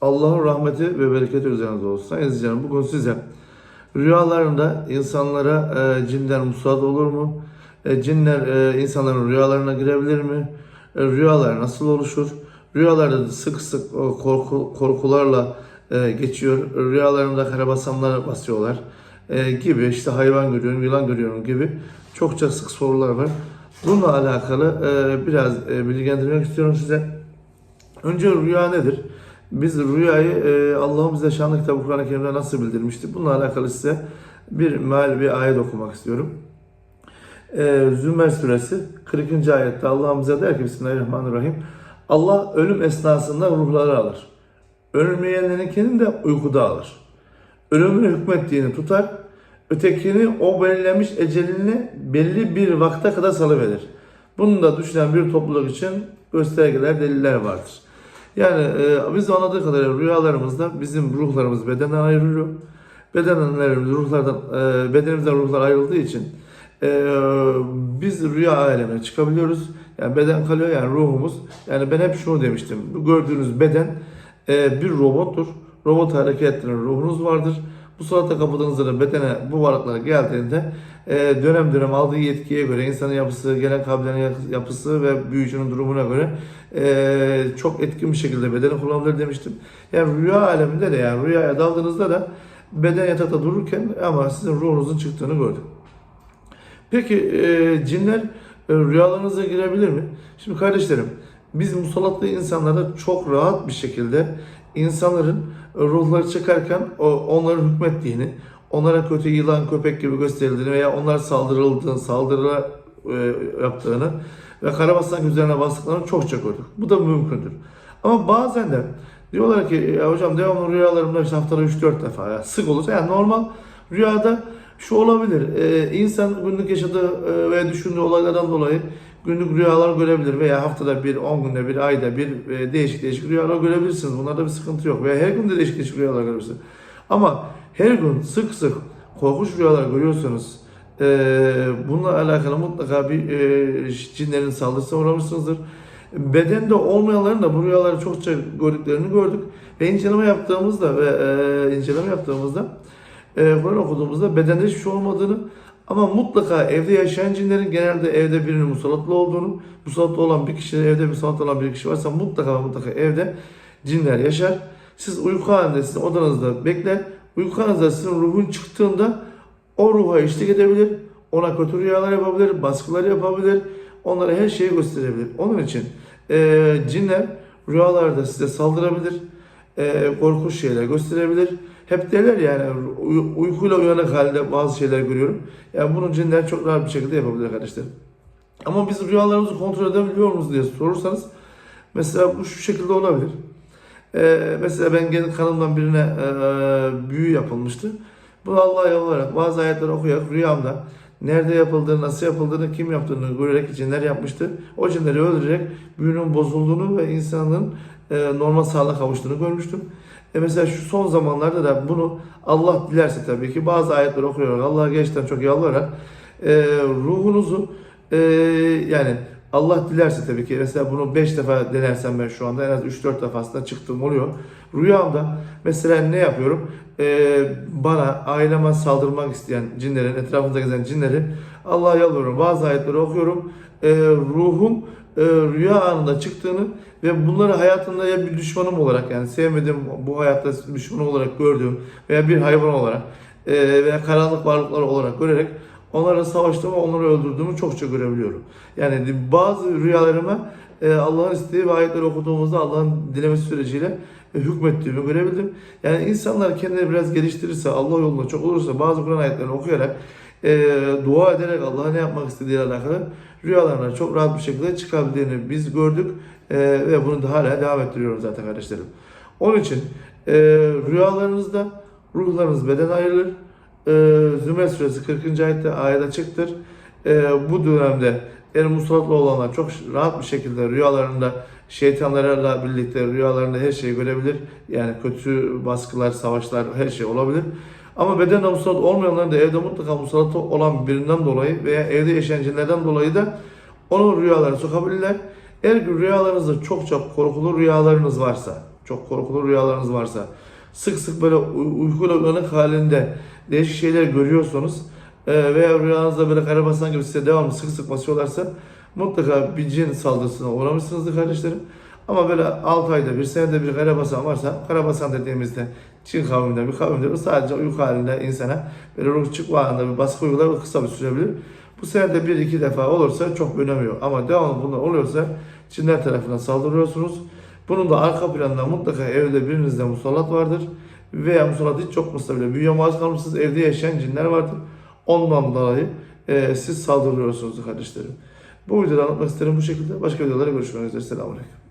Allah'ın rahmeti ve bereketi üzerinize olsun. Aziz canım bugün size rüyalarında insanlara e, cinler musallat olur mu? E, cinler e, insanların rüyalarına girebilir mi? E, rüyalar nasıl oluşur? Rüyalarda sık sık o korku, korkularla e, geçiyor. Rüyalarında karabasanlar basıyorlar e, gibi işte hayvan görüyorum, yılan görüyorum gibi çokça sık sorular var. Bununla alakalı e, biraz e, bilgilendirmek istiyorum size. Önce rüya nedir? Biz rüyayı e, Allah'ın bize şanlı kitabı Kur'an-ı Kerim'de nasıl bildirmişti? Bununla alakalı size bir meal bir ayet okumak istiyorum. E, Zümer suresi 40. ayette Allah bize der ki Bismillahirrahmanirrahim. Allah ölüm esnasında ruhları alır. Ölmeyenlerinkini de uykuda alır. Ölümünü hükmettiğini tutar. Ötekini o belirlenmiş ecelini belli bir vakte kadar salıverir. Bunu da düşünen bir topluluk için göstergeler, deliller vardır. Yani e, biz anladığı kadarıyla rüyalarımızda bizim ruhlarımız bedenden ayrılıyor. Bedenlerimiz ruhlardan, e, bedenimizden ruhlar ayrıldığı için e, biz rüya alemine çıkabiliyoruz. Yani beden kalıyor yani ruhumuz. Yani ben hep şunu demiştim. Gördüğünüz beden e, bir robottur. Robot hareket ettiren ruhunuz vardır. Bu salata da bedene bu varlıklar geldiğinde e, dönem dönem aldığı yetkiye göre insanın yapısı, gelen kabilenin yapısı ve büyücünün durumuna göre e, çok etkin bir şekilde bedeni kullanılır demiştim. Yani rüya aleminde de yani rüyaya daldığınızda da beden yatakta dururken ama sizin ruhunuzun çıktığını gördüm. Peki e, cinler e, rüyalarınıza girebilir mi? Şimdi kardeşlerim biz musallatlı insanlarda çok rahat bir şekilde insanların ruhları çıkarken onların hükmettiğini, onlara kötü yılan, köpek gibi gösterildiğini veya onlar saldırıldığını, saldırı e, yaptığını ve karabasan üzerine bastıklarını çokça gördük. Bu da mümkündür. Ama bazen de diyorlar ki ya hocam devamlı rüyalarımda işte haftada 3-4 defa ya sık olur. Yani normal rüyada şu olabilir. E, insan günlük yaşadığı e, ve düşündüğü olaylardan dolayı günlük rüyalar görebilir veya haftada bir, 10 günde bir, ayda bir e, değişik değişik rüyalar görebilirsiniz. Bunlarda bir sıkıntı yok. Veya her gün de değişik değişik rüyalar görebilirsiniz. Ama her gün sık sık korkunç rüyalar görüyorsanız e, bununla alakalı mutlaka bir e, cinlerin saldırısına uğramışsınızdır. Bedende olmayanların da bu rüyaları çokça gördüklerini gördük. Ve inceleme yaptığımızda ve e, inceleme yaptığımızda e, Kur'an okuduğumuzda bedende hiçbir şey olmadığını ama mutlaka evde yaşayan cinlerin genelde evde birinin musallatlı olduğunu, musallatlı olan bir kişi, evde musallatlı olan bir kişi varsa mutlaka mutlaka evde cinler yaşar. Siz uyku halinde sizin odanızda bekler. Uyku halinizde sizin ruhun çıktığında o ruha eşlik edebilir. Ona kötü rüyalar yapabilir, baskılar yapabilir. Onlara her şeyi gösterebilir. Onun için e, cinler rüyalarda size saldırabilir. E, korkunç şeyler gösterebilir. Hep derler yani uy- uykuyla uyanık halde bazı şeyler görüyorum. Yani bunu cinler çok rahat bir şekilde yapabilir kardeşlerim. Ama biz rüyalarımızı kontrol edebiliyor muyuz diye sorursanız mesela bu şu şekilde olabilir. Ee, mesela ben kendi kanımdan birine e, büyü yapılmıştı. Bunu Allah'a yalvararak bazı ayetleri okuyarak rüyamda nerede yapıldığını, nasıl yapıldığını, kim yaptığını görerek cinler yapmıştı. O cinleri öldürerek büyünün bozulduğunu ve insanın e, normal sağlığa kavuştuğunu görmüştüm. E mesela şu son zamanlarda da bunu Allah dilerse tabii ki bazı ayetler okuyarak Allah'a gerçekten çok yalvararak e, ruhunuzu e, yani Allah dilerse tabii ki mesela bunu 5 defa denersem ben şu anda en az 3-4 defasında çıktığım oluyor. Rüyamda mesela ne yapıyorum? E, bana aileme saldırmak isteyen cinlerin, etrafımda gezen cinleri Allah'a yalvarıyorum. Bazı ayetleri okuyorum. E, ruhum e, rüya anında çıktığını ve bunları hayatımda ya bir düşmanım olarak yani sevmediğim bu hayatta düşmanım olarak gördüğüm veya bir hayvan olarak e, veya karanlık varlıklar olarak görerek onlarla savaştığımı, onları öldürdüğümü çokça görebiliyorum. Yani bazı rüyalarıma e, Allah'ın isteği ve ayetleri okuduğumuzda Allah'ın dilemesi süreciyle e, hükmettiğimi görebildim. Yani insanlar kendini biraz geliştirirse, Allah yolunda çok olursa bazı Kur'an ayetlerini okuyarak e, dua ederek Allah'a ne yapmak istediğiyle alakalı rüyalarına çok rahat bir şekilde çıkabildiğini biz gördük e, ve bunu da hala devam ettiriyoruz zaten kardeşlerim. Onun için e, rüyalarınızda ruhlarınız beden ayrılır. E, Zümer suresi 40. ayette ayet açıktır. E, bu dönemde eğer musallatlı olanlar çok rahat bir şekilde rüyalarında şeytanlarla birlikte rüyalarında her şeyi görebilir. Yani kötü baskılar, savaşlar her şey olabilir. Ama beden musallat olmayanların da evde mutlaka musallat olan birinden dolayı veya evde yaşayan cinlerden dolayı da onu rüyalara sokabilirler. Eğer rüyalarınızda çok çok korkulu rüyalarınız varsa, çok korkulu rüyalarınız varsa, sık sık böyle uy- uykuyla uyanık halinde değişik şeyler görüyorsanız e, veya rüyanızda böyle karabasan gibi size devamlı sık sık basıyorlarsa mutlaka bir cin saldırısına uğramışsınızdır kardeşlerim. Ama böyle 6 ayda bir senede bir karabasan varsa karabasan dediğimizde Çin kavminde bir kavimdir. O sadece uyku halinde insana böyle ruh çıkma anında bir baskı uygular kısa bir sürebilir. Bu senede bir iki defa olursa çok önemi yok. Ama devamlı bunlar oluyorsa Çinler tarafından saldırıyorsunuz. Bunun da arka planında mutlaka evde birinizde musallat vardır. Veya musallat hiç yokmasa bile büyüye maruz kalmışsınız. Evde yaşayan cinler vardır. Ondan dolayı e, siz saldırıyorsunuz kardeşlerim. Bu videoda anlatmak isterim bu şekilde. Başka videolarda görüşmek üzere. Selamun Aleyküm.